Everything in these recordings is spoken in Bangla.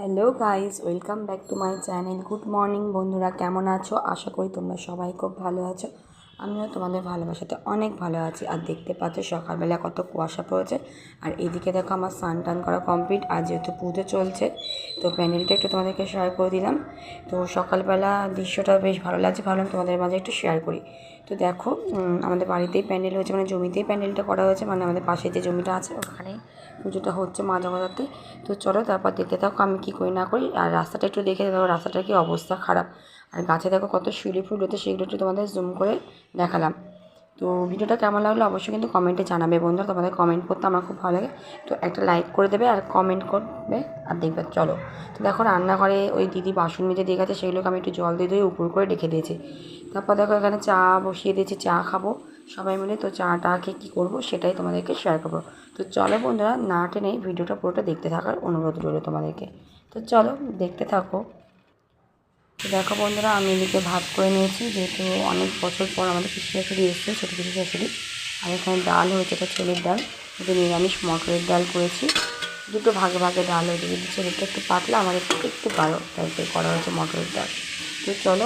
Hello guys welcome back to my channel. Good morning বন্ধুরা, কেমন আছো? আশা করি তোমরা সবাই খুব ভালো আছো। আমিও তোমাদের ভালোবাসাতে অনেক ভালো আছি। আর দেখতে পাচ্ছ সকালবেলা কত কুয়াশা পড়েছে। আর এদিকে দেখো আমার স্নান টান করা কমপ্লিট আর যেহেতু পুজো চলছে, তো প্যান্ডেলটা একটু তোমাদেরকে শেয়ার করে দিলাম। তো সকালবেলা দৃশ্যটা বেশ ভালো লাগছে, ভাবলাম তোমাদের মাঝে একটু শেয়ার করি। তো দেখো আমাদের বাড়িতেই প্যান্ডেল হয়েছে মানে জমিতেই প্যান্ডেলটা করা হয়েছে মানে আমাদের পাশে যে জমিটা আছে, ওখানে পুজোটা হচ্ছে মা জগদ্ধাত্রী তো চলো তারপর দেখতে থাকো আমি কী করি না করি, আর রাস্তাটা একটু দেখে দেখো, রাস্তাটার কি অবস্থা খারাপ। আর গাছে দেখো কত শিউলি ফুল হচ্ছে, সেগুলো একটু তোমাদের জুম করে দেখালাম। তো ভিডিওটা কেমন লাগল অবশ্যই কিন্তু কমেন্টে জানাবে বন্ধুরা, তোমাদের কমেন্ট করতে আমার খুব ভালো লাগে। তো একটা লাইক করে দেবে আর কমেন্ট করবে আর দেখবে, চলো। তো দেখো রান্নাঘরে ওই দিদি বাসন মেজে দিয়ে গেছে, সেগুলোকে আমি একটু জল দিয়ে দিয়ে উপর করে রেখে দিয়েছি। তারপর দেখো এখানে চা বসিয়ে দিয়েছি, চা খাব সবাই মিলে। তো চাটা খেয়ে কী করব সেটাই তোমাদেরকে শেয়ার করব। তো চলো বন্ধুরা, না টেনে ভিডিওটা পুরোটা দেখতে থাকার অনুরোধ রইল তোমাদেরকে। তো চলো দেখতে থাকো। দেখো বন্ধুরা, আমি এদিকে ভাত করে নিয়েছি, যেহেতু অনেক বছর পর আমাদের পিসি শাশুড়ি এসছে, ছোটো পিসি শাশুড়ি। আর এখানে ডাল হয়েছে, এটা ছেলের ডাল। এটা নিরামিষ মটরের ডাল করেছি। দুটো ভাগে ভাগে ডাল হয়েছে কিন্তু ছেলেটা একটু পাতলা, আমার একটু গাঢ় টাইপের করা হয়েছে মটরের ডাল। তো চলো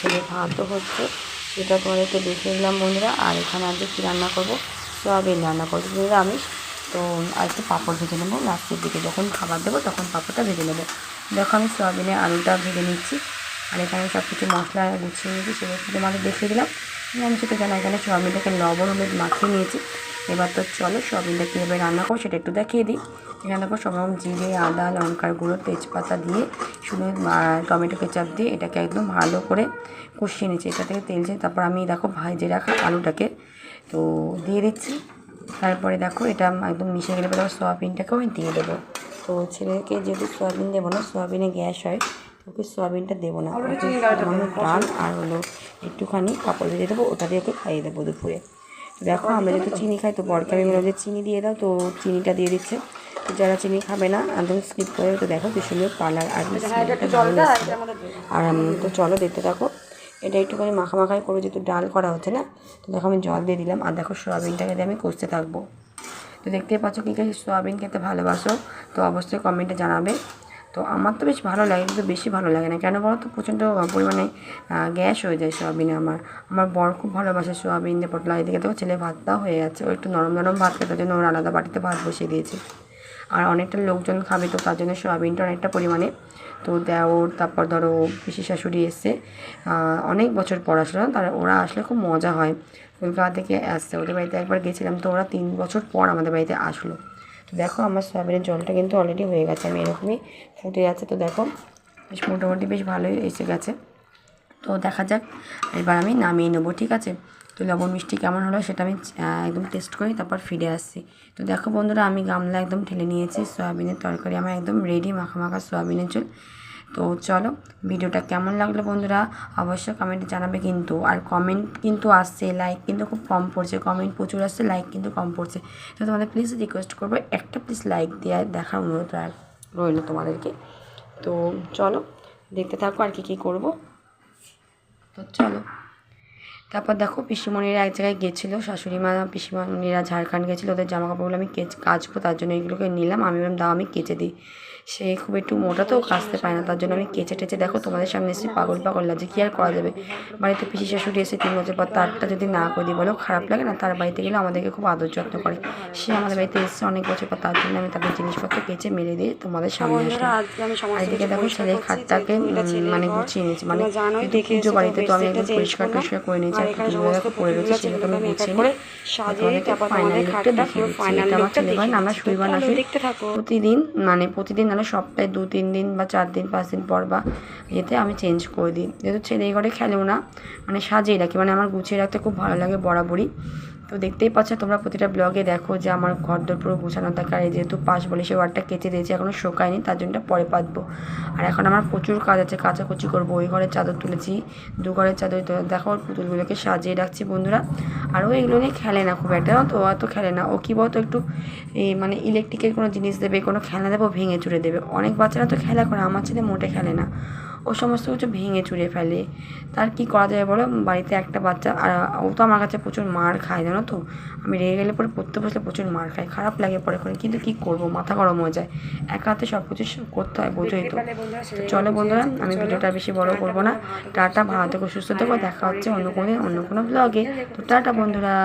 ছেলে ভাতও হচ্ছে, সেটা তোমাদেরকে দেখে দিলাম বন্ধুরা। আর এখানে আজকে কী রান্না করব? সয়াবিন রান্না করব নিরামিষ, তো আর একটু পাঁপড় ভেজে নেব। লাস্টের দিকে যখন খাবার দেবো, তখন পাঁপড়টা ভেজে নেব। দেখো আমি সয়াবিনে আলুটা ভেজে নিচ্ছি। আর এখানে সব কিছু মশলা গুছিয়ে নিয়েছি সেগুলো তোমাকে দেখিয়ে দিলাম। আমি সেটা জানা এখানে সয়াবিনটাকে লবণ হলুদ মাখিয়ে নিয়েছি। এবার তো চলো সয়াবিনটা কীভাবে রান্না করো সেটা একটু দেখিয়ে দিই। এখানে দেখো সব রকম জিরে আদা লঙ্কার গুঁড়ো তেজপাতা দিয়ে আহ, টমেটো কেচাপ দিয়ে এটাকে একদম ভালো করে কষিয়ে নিয়েছি। এটা থেকে তেল ছেড়ে তারপর আমি দেখো ভাজে রাখা আলুটাকে তো দিয়ে দিচ্ছি। তারপরে দেখো এটা একদম মিশে গেলে পরে সয়াবিনটাকেও আমি দিয়ে দেবো। তো ছেলেকে যেহেতু সয়াবিন দেবো না সয়াবিনে গ্যাস হয় ওকে সয়াবিনটা দেবো না। ডাল আর হলো একটুখানি কাপড় ভেজে দেবো ওটা দিয়ে ওকে খাইয়ে দেবো দুপুরে। দেখো আমরা যেহেতু চিনি খাই তো বরকে আমি বললাম যে চিনি দিয়ে দাও তো চিনিটা দিয়ে দিচ্ছে। যারা চিনি খাবে না একদম স্কিপ করে তো দেখো কি সুন্দর কালার আর। আর তো চলো দেখতে থাকো। এটা একটুখানি মাখা মাখাই করে যেহেতু ডাল করা হচ্ছে না। তো দেখো আমি জল দিয়ে দিলাম আর দেখো সোয়াবিনটাকে দিয়ে আমি কষতে থাকব। তো দেখতেই পাচ্ছ কী কাছে সোয়াবিন খেতে ভালোবাসো তো অবশ্যই কমেন্টে জানাবে। তো আমার তো বেশ ভালো লাগে, কিন্তু বেশি ভালো লাগে না। কেন বলো তো? প্রচণ্ড পরিমাণে গ্যাস হয়ে যায় সোয়াবিনে আমার। আমার বর খুব ভালোবাসে সোয়াবিন দিয়ে পটলা। এদিকে তো ছেলে ভাতটাও হয়ে যাচ্ছে ও একটু নরম নরম ভাত খেতে জন্য ওর আলাদা বাটিতে ভাত বসিয়ে দিয়েছে। আর অনেকটা লোকজন খাবে, তো তার জন্য সোয়াবিনটা অনেকটা পরিমাণে। তো দেওর তারপর ধরো পিসি শাশুড়ি এসছে। অনেক বছর পর আসলো তারা, ওরা আসলে খুব মজা হয়। কলকাতা থেকে আসছে, ওদের বাড়িতে একবার গেছিলাম, তো ওরা তিন বছর পর আমাদের বাড়িতে আসলো। তো দেখো আমার সয়াবিনের জলটা কিন্তু অলরেডি হয়ে গেছে, আমি এরকমই ফুটে যাচ্ছে। তো দেখো, বেশ মোটামুটি বেশ ভালোই এসে গেছে। তো দেখা যাক, এবার আমি নামিয়ে নেব, ঠিক আছে? তো লবণ মিষ্টি কেমন হলো সেটা আমি একদম টেস্ট করি তারপর ফিরে আসছি। তো দেখো বন্ধুরা, আমি গামলা একদম ঠেলে নিয়েছি, সয়াবিনের তরকারি আমার একদম রেডি মাখা মাখা সয়াবিনের ঝোল। তো চলো, ভিডিওটা কেমন লাগল বন্ধুরা? অবশ্যই কমেন্টে জানাবে কিন্তু। আর কমেন্ট কিন্তু আসছে লাইক কিন্তু খুব কম পড়ছে। কমেন্ট প্রচুর আসছে লাইক কিন্তু কম পড়ছে। তো তোমাদের প্লিজ রিকোয়েস্ট করব, একটা প্লিজ লাইক দেওয়া দেখার অনুরোধ আর রইল তোমাদেরকে। তো চলো, দেখতে থাকো আর কি কী করব। তো চলো। তারপর দেখো, পিসিমণিরা এক জায়গায় গেছিল শাশুড়ি মা পিসিমণিরা ঝাড়খণ্ড গেছিল, ওদের জামা কাপড়গুলো আমি কেচ, কাচবো, তার জন্য এগুলোকে নিলাম। আমি বললাম, দাও, আমি কেচে দিই। সে খুব একটু মোটা তো কাচতে পায় না তার জন্য আমি কেচে টেচে দেখো তোমাদের সামনে এসে পাগল পাগল লাগছে কী আর করা যাবে? বাড়িতে পিসি শাশুড়ি এসে তিন বছর পর তারটা যদি না করে দিই বলো খারাপ লাগে না? তার বাড়িতে গেলে আমাদেরকে খুব আদর যত্ন করে। সে আমাদের বাড়িতে এসছে অনেক বছর পর তার জন্য আমি তাদের জিনিসপত্র কেচে মেরে দিয়ে তোমাদের সামনে আসলাম। এদিকে দেখো ছেলে খাটটাকে মানে গুছিয়ে নিয়েছি মানে পুজো বাড়িতে তো আমি একদম পরিষ্কার টরিষ্কার করে নিয়েছি আর পুজো দেখো পড়ে রয়েছে সেটা তো আমি গুছিয়ে নিই তোমাদেরকে ফাইনাল লুকটা দেখিয়ে দিচ্ছি এটা আমার ছেলে না আমরা শনিবার না প্রতিদিন মানে প্রতিদিন মানে সপ্তাহে দু, তিন দিন বা চার দিন, পাঁচ দিন পর বা এতে আমি চেঞ্জ করে দিই। যেহেতু ছেলে ঘরে খেলেও না মানে সাজিয়ে রাখি মানে আমার গুছিয়ে রাখতে খুব ভালো লাগে বরাবরই। তো দেখতেই পাচ্ছ, তোমরা প্রতিটা ব্লগে দেখো যে আমার ঘর দর পুরো গুছানো থাকে। আর এই যেহেতু পাশ বলে সে ওয়ারটা কেচে দিয়েছি এখনও শোকায়নি, তার জন্য পরে পাতবো। আর এখন আমার প্রচুর কাজ আছে, কাচাকুচি করব। ওই ঘরের চাদর তুলেছি, দু ঘরের চাদর দেখো ওর পুতুলগুলোকে সাজিয়ে রাখছি বন্ধুরা। আর ও এগুলো নিয়ে খেলে না খুব একটা তো? অত খেলে না। ও কী বলতো, একটু মানে ইলেকট্রিকের কোনো জিনিস দেবে, কোনো খেলনা দেবো ভেঙে চুড়ে দেবে। অনেক বাচ্চারা তো খেলা করে, আমার ছেলে মোটে খেলে না। ও সমস্ত কিছু ভেঙে চুরে ফেলে। তার কি করা যায় বলো? বাড়িতে একটা বাচ্চা, আর ও তো আমার কাছে প্রচুর মার খায়, জানো তো? আমি রেগে গেলে পরে পড়তে বসলে প্রচুর মার খায়, খারাপ লাগে পরে করে কিন্তু কি করব? মাথা গরম হয়ে যায়। একা হাতে সব কিছু করতে হয়, বোঝোই তো। চলো বন্ধুরা, আমি ভিডিওটা বেশি বড় করব না। টাটা, ভালো থেকো, সুস্থ থেকো, দেখা হচ্ছে অন্য কোনো অন্য কোনো ব্লগে তো টাটা বন্ধুরা।